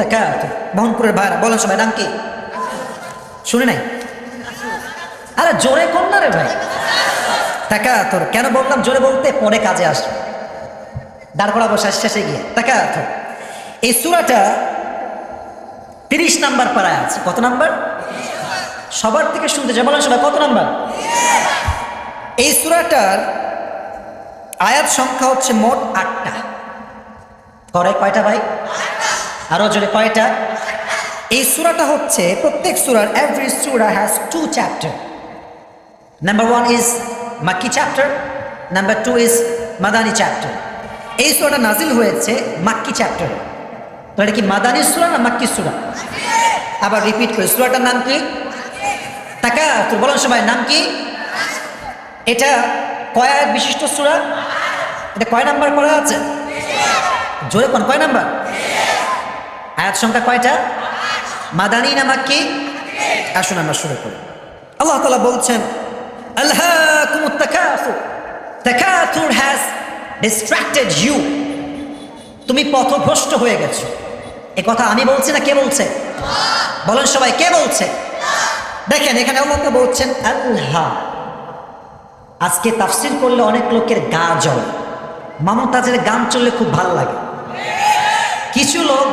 তাকাতুর মোহনপুরের ভাইরা বলেন সবাই, নাম কি? শুনে নাই? আরে জোরে কোন না রে ভাই। তাকাতুর কেন বললাম জোরে বলতে? পরে কাজে আসবে। দাঁড় করা বসে শেষে গিয়ে। তাকাতুর এই সুরাটা তিরিশ নাম্বার পাড়ায় আছে। কত নাম্বার? সবার থেকে শুনতে চাই। বলেন সবাই, কত নাম্বার? এই সুরাটার আয়াত সংখ্যা হচ্ছে মোট আটটা। করে কয়টা ভাই? আরও জোরে কয়টা? এই সুরাটা হচ্ছে, প্রত্যেক সুরার every surah has two chapter number one is Makki chapter number two is Madani chapter এই সুরাটা নাজিল হয়েছে মাক্কি চ্যাপ্টার তো এটা কি মাদানি সুরা না মাক্কি সুরা? আবার রিপিট করি, সুরাটার নাম কি? টাকা তোর বলেন সবাই, নাম কি? এটা কয় বিশিষ্ট সুরা? এটা কয় নাম্বার করা আছে? জোরে কোন, কয় নাম্বার? সংখ্যা কয়টা? মাদানি না মাক্কি? আসুন আমরা শুরু করি। আল্লাহ তালা বলছেন তুমি পথভ্রষ্ট হয়ে গেছো। এ কথা আমি বলছি না কে বলছে? বলেন সবাই, কে বলছে? দেখেন, এখানে আল্লাহ বলছেন, আল্লাহ, আজকে তাফসিল করলে অনেক লোকের গা জ্বলে। মামতাজের গান চললে খুব ভালো লাগে। কিছু লোক